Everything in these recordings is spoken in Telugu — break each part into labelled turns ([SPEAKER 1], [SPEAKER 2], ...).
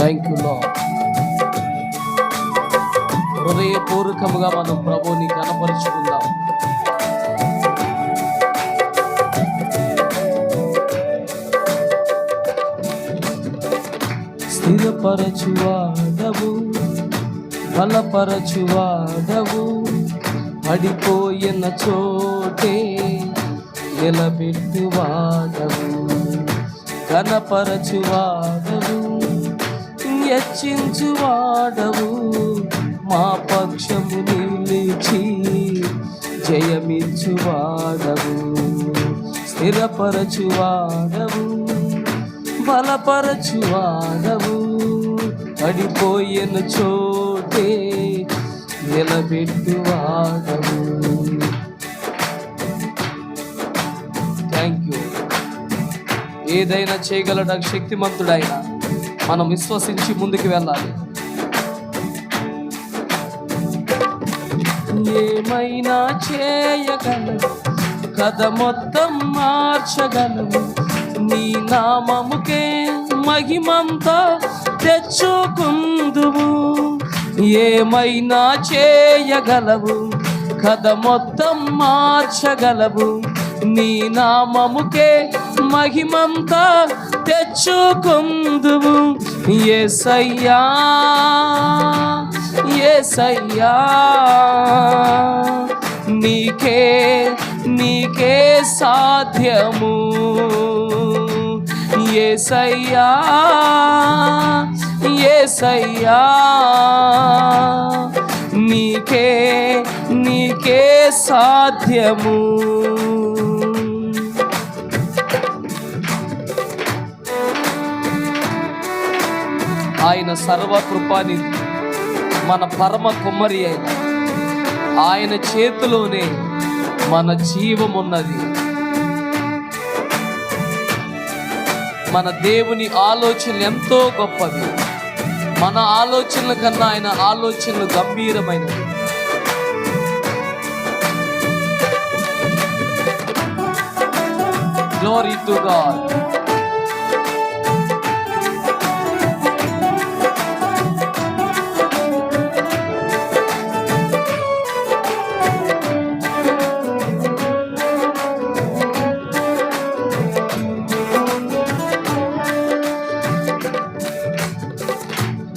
[SPEAKER 1] థ్యాంక్ యూ లో హృదయపూర్వకముగా మనం ప్రభుని కనపరుచుకుందాం స్థిరపరచువాడవు బలపరచువాడవు పడిపోయిన చోటే నిలబెట్టువాడవు. కనపరచువాడు హెచ్చించువాడవు మా పక్షము నిలిచి జయమిచ్చువాడవు స్థిరపరచువాడవు. బలపరచువాడవు. పడిపోయిన చోటే నిలబెట్టువాడవు. థ్యాంక్ యూ ఏదైనా చేయగలడానికి శక్తిమంతుడైన మనం విశ్వసించి ముందుకు వెళ్ళాలి. ఏమైనా చేయగలవు? కథ మొత్తం మార్చగలవు. నీ నామముకే మహిమంతా తెచ్చుకుందువు. ఏమైనా చేయగలవు? కథ మొత్తం మార్చగలవు. నీ నామముకే మహిమంతా తెచ్చుకుందువు ఏసయ్యా ఏసయ్యా నీకే నీకే సాధ్యము ఏసయ్యా ఏసయ్యా నీకే నీకే సాధ్యము ఆయన సర్వకృపాని మన పరమ కుమ్మరి అయిన ఆయన చేతిలోనే మన జీవం ఉన్నది మన దేవుని ఆలోచనలు ఎంతో గొప్పవి. మన ఆలోచనల కన్నా ఆయన ఆలోచనలు గంభీరమైనవి. గ్లోరీ టు గాడ్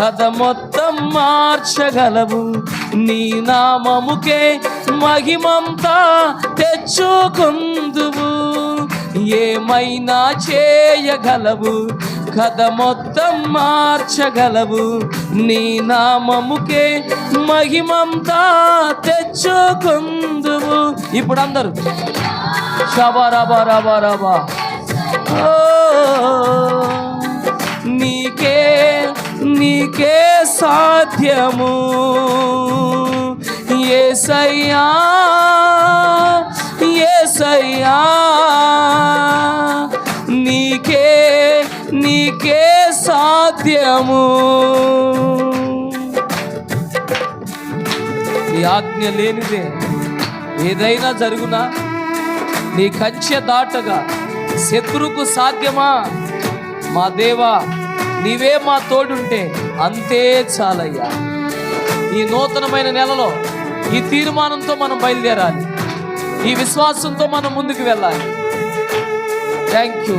[SPEAKER 1] కథ మొత్తం మార్చగలవు. నీ నామముకే మహిమంతా తెచ్చుకుందువు. ఏమైనా చేయగలవు? కథ మొత్తం మార్చగలవు. నీ నామముకే మహిమంతా తెచ్చుకుందువు. ఇప్పుడు అందరూ. షబా రబా రబా రబా ఓ, నీకే సాధ్యము. ఏసయ్యా ఏసయ్యా నీకే నీకే సాధ్యము. నీ ఆజ్ఞ లేనిదే ఏదైనా జరుగునా? నీ కంచె దాటగా శత్రుకు సాధ్యమా? మా దేవా నీవే మా తోడుంటే అంతే చాలయ్యా. ఈ నూతనమైన నెలలో ఈ తీర్మానంతో మనం బయలుదేరాలి. ఈ విశ్వాసంతో మనం ముందుకు వెళ్ళాలి. థ్యాంక్ యూ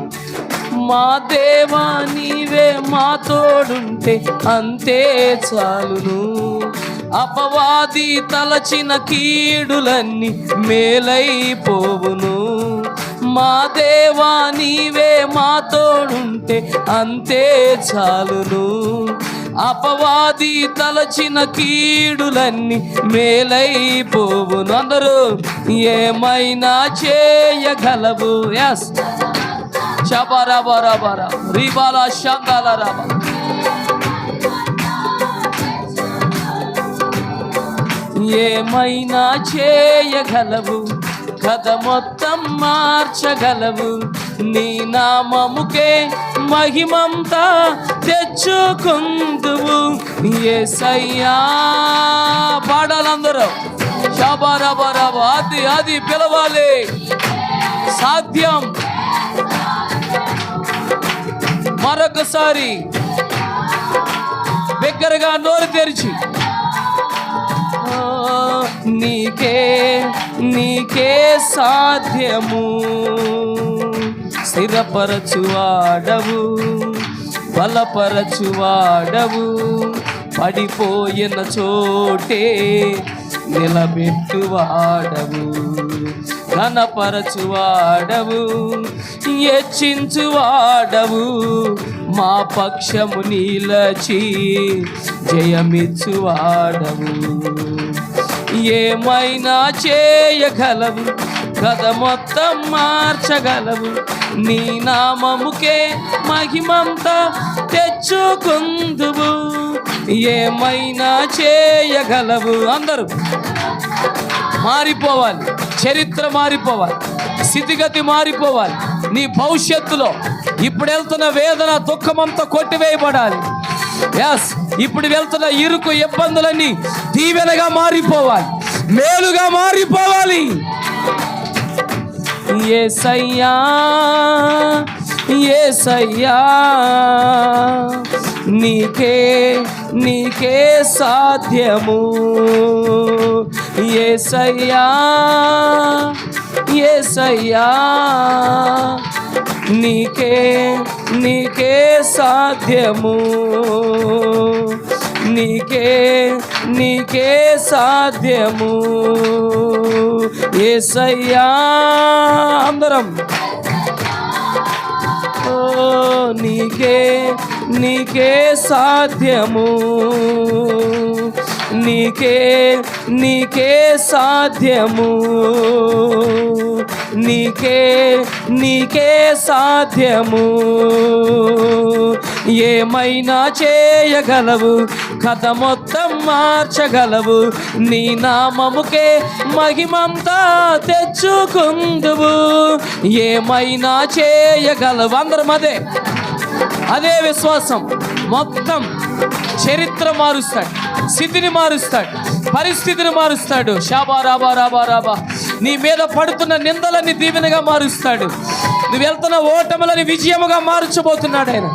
[SPEAKER 1] మా దేవా నీవే మా తోడుంటే అంతే చాలును. అపవాది తలచిన కీడులన్నీ మేలైపోవును. మా దేవా నీవే మా తోడుంటే అంతే చాలును. అపవాది తలచిన కీడులన్నీ మేలైపోవును. అందరూ ఏమైనా చేయగలవు? ఎస్ చబరబరబర రిబాల శంగాల రబ ఏమైనా చేయగలవు? కథ మొత్తం మార్చగలవు. నీ నామముకే మహిమంతా తెచ్చుకుందువు. ఏసయ్యా పాడాలందరూ. షబరబరబ అది అది పిలవాలి. సాధ్యం. మరొకసారి దగ్గరగా నోరు తెరిచి. నీకే నీకే సాధ్యము. స్థిరపరచువాడవు బలపరచువాడవు పడిపోయిన చోటే నిలబెట్టువాడవు ఘనపరచువాడవు హెచ్చించువాడవు మా పక్షము నీలచి జయమిచ్చువాడవు. ఏమైనా చేయగలవు కథ మొత్తం మార్చగలవు నీ నామముకే మహిమంతా తెచ్చుకుందువు. ఏమైనా చేయగలవు అందరూ. మారిపోవాలి. చరిత్ర మారిపోవాలి. స్థితిగతి మారిపోవాలి. నీ భవిష్యత్తులో ఇప్పుడు వెళ్తున్న వేదన దుఃఖమంతా కొట్టివేయబడాలి. ఎస్ ఇప్పుడు వెళ్తున్న ఇరుకు ఇబ్బందులన్నీ దీవెనగా మారిపోవాలి. మేలుగా మారిపోవాలి. ఏసయ్యా ఏసయ్యా నీకే నీకే సాధ్యము. ఏసయ్యా ఏసయ్యా నీకే నీకే సాధ్యము. నీకే నీకే సాధ్యము. ఏసయ్యా అందరం. నీకే నీకే సాధ్యము. నీకే నీకే సాధ్యము. నీకే నీకే సాధ్యము. ఏమైనా చేయగలవు? కథ మొత్తం మార్చగలవు. నీ నామముకే మహిమంతా తెచ్చుకుందువు. ఏమైనా చేయగలవు? అందరం అదే. అదే విశ్వాసం మొత్తం చరిత్ర మారుస్తాడు స్థితిని మారుస్తాడు పరిస్థితిని మారుస్తాడు. షాబా రాబా రాబా రాబా. నీ మీద పడుతున్న నిందలని దీవెనగా మారుస్తాడు. నువ్వు వెళ్తున్న ఓటములని విజయముగా మార్చబోతున్నాడు ఆయన.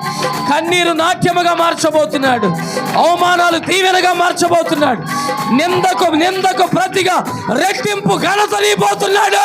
[SPEAKER 1] కన్నీరు నాట్యముగా మార్చబోతున్నాడు. అవమానాలు దీవెనగా మార్చబోతున్నాడు. నిందకు నిందకు ప్రతిగా రెట్టింపు ఘనతనిపోతున్నాడు